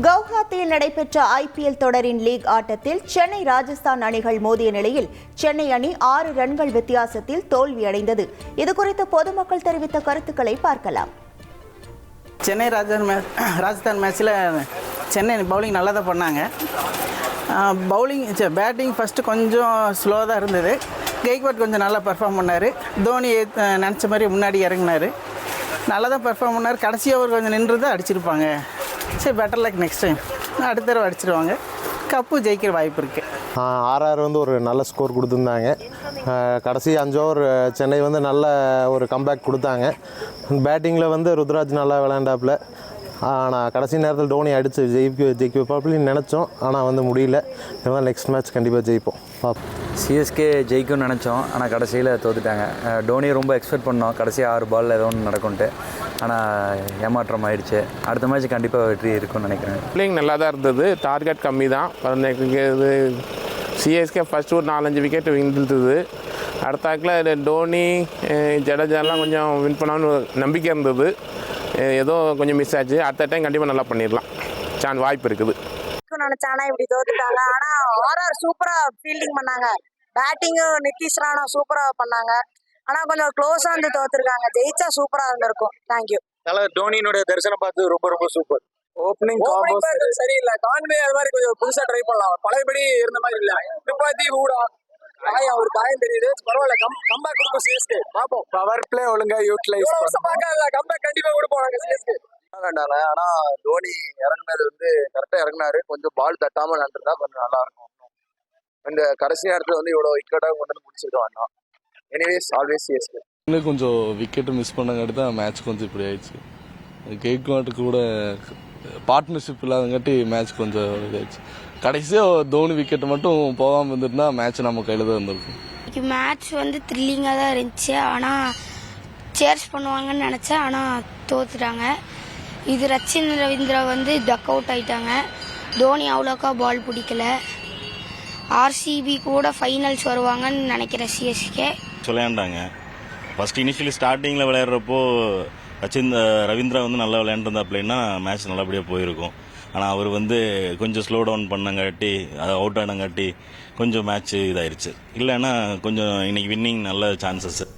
கவுஹாத்தியில் நடைபெற்ற ஐபிஎல் தொடரின் லீக் ஆட்டத்தில் சென்னை ராஜஸ்தான் அணிகள் மோதிய நிலையில் சென்னை அணி ஆறு ரன்கள் வித்தியாசத்தில் தோல்வியடைந்தது. இதுகுறித்து பொதுமக்கள் தெரிவித்த கருத்துக்களை பார்க்கலாம். சென்னை ராஜஸ்தான் மே ராஜஸ்தான் மேட்ச்சில் சென்னை பவுலிங் நல்லா தான் பண்ணாங்க. பவுலிங் பேட்டிங் ஃபஸ்ட்டு கொஞ்சம் ஸ்லோவாக தான் இருந்தது. கெய்க்வாட் கொஞ்சம் நல்லா பெர்ஃபார்ம் பண்ணார். தோனி நினச்ச மாதிரி முன்னாடி இறங்கினார். நல்லா தான் பெர்ஃபார்ம் பண்ணார். கடைசி ஓவர் கொஞ்சம் நின்று தான் அடிச்சிருப்பாங்க. சரி பெட்டர் லைக் நெக்ஸ்ட் டைம் அடுத்த தடவை அடிச்சிருவாங்க. கப்பு ஜெயிக்கிற வாய்ப்பு இருக்குது ஆர்ஆர் வந்து ஒரு நல்ல ஸ்கோர் கொடுத்துருந்தாங்க. கடைசி அஞ்சு ஓவர் சென்னை வந்து நல்ல ஒரு கம்பேக் கொடுத்தாங்க. பேட்டிங்கில் வந்து ருத்ராஜ் நல்லா விளையாண்டாப்புல. ஆனால் கடைசி நேரத்தில் டோனி அடித்து ஜெயிக்க ஜெயிக்க வைப்பாப்புலன்னு நினச்சோம். ஆனால் வந்து முடியல. இதுதான் நெக்ஸ்ட் மேட்ச் கண்டிப்பாக ஜெயிப்போம். பார்ப்போம் சிஎஸ்கே ஜெயிக்கும்னு நினச்சோம். ஆனால் கடைசியில் தோத்துட்டாங்க. டோனியை ரொம்ப எக்ஸ்பெக்ட் பண்ணோம். கடைசி ஆறு பாலில் ஏதோ ஒன்று நடக்கும்ட்டு. ஆனால் ஏமாற்றம் ஆயிடுச்சு. அடுத்த மேட்ச் கண்டிப்பாக வெற்றி இருக்கும்னு நினைக்கிறேன். பிள்ளைங்க நல்லா தான் இருந்தது டார்கெட் கம்மி தான் இது சிஎஸ்கே ஃபஸ்ட்டு ஒரு நாலஞ்சு விக்கெட் விழுந்துருது அடுத்தாக்கில் டோனி ஜடேஜாலாம் கொஞ்சம் வின் பண்ணான்னு நம்பிக்கை இருந்தது. ஏதோ கொஞ்சம் மிஸ் ஆச்சு. அடுத்த டைம் கண்டிப்பாக நல்லா பண்ணிடலாம். சான்ஸ் வாய்ப்பு இருக்குது. நினைச்சானா இப்படி தோத்துட்டாங்க ஆனா ஆர்ஆர் சூப்பரா ஃபீல்டிங் பண்ணாங்க. பேட்டிங்கும் நிதிஷ் ராணா சூப்பரா பண்ணாங்க. ஆனா கொஞ்சம் க்ளோஸா வந்து தோத்துருக்காங்க. ஜெயிச்சா சூப்பரா இருந்திருக்கும். தேங்க்யூ அதனால தோனியினுடைய தரிசனம் பார்த்து ரொம்ப ரொம்ப சூப்பர் ஓப்பனிங் சரியில்லை. கான்வே அது மாதிரி கொஞ்சம் புதுசா ட்ரை பண்ணலாம். பழையபடி இருந்த மாதிரி இல்ல. துப்பாத்தி ஊடா காயம் ஒரு காயம் தெரியுது. பரவாயில்ல கம் கம்பேக் கொடுப்போம் சிஎஸ்கே பாப்போம் பவர் பிளே ஒழுங்கா யூட்டிலைஸ் இவ்வளவு வருஷம் பார்க்காத கம்பேக் கண்டிப்பா கொடுப்போம் நாங்க சிஎஸ்கே வேண்டாங்க ஆனா தோனி இறங்குனது வந்து கரெக்டா இறங்குனாரு. கொஞ்சம் பால் தட்டாம விளாண்டுருந்தா கொஞ்சம் நல்லா இருக்கும் இந்த கடைசி நேரத்துல வந்து இவ்வளவு விக்கெட்டா கொண்டு வந்து முடிச்சிருக்க வேண்டாம் எனிவேஸ் ஆல்வேஸ் சிஎஸ்கே இன்னும் கொஞ்சம் விக்கெட்டு மிஸ் பண்ணங்காட்டி தான் மேட்ச் கொஞ்சம் இப்படி ஆயிடுச்சு. கெய்க்வாட்டு கூட பார்ட்னர்ஷிப் இல்லாதங்காட்டி மேட்ச் கொஞ்சம் இதாயிடுச்சு. கடைசியாக தோனி விக்கெட் மட்டும் போகாமல் இருந்திருந்தா மேட்ச் நம்ம கையில் தான் இருந்திருக்கும். இன்னைக்கு மேட்ச் வந்து த்ரில்லிங்காக தான் இருந்துச்சு. ஆனால் சேர்ஸ் பண்ணுவாங்கன்னு நினச்சேன். ஆனால் தோத்துட்டாங்க. இது ரச்சின் ரவீந்திரா வந்து டக் அவுட் ஆயிட்டாங்க. தோனி அவ்வளோக்கா பால் பிடிக்கல. ஆர்சிபி கூட ஃபைனல்ஸ் வருவாங்கன்னு நினைக்கிறேன் சிஎஸ்கே விளையாண்டாங்க. ஃபர்ஸ்ட் இனிஷியலி ஸ்டார்டிங்கில் விளையாடுறப்போ ரச்சின் ரவீந்திரா வந்து நல்லா விளையாண்டுருந்தாப்லன்னா மேட்ச் நல்லபடியாக போயிருக்கும். ஆனால் அவர் வந்து கொஞ்சம் ஸ்லோ டவுன் பண்ணங்காட்டி அது அவுட் ஆனங்காட்டி கொஞ்சம் மேட்ச் இதாயிருச்சு. இல்லைன்னா கொஞ்சம் இன்னைக்கு வின்னிங் நல்ல சான்சஸ்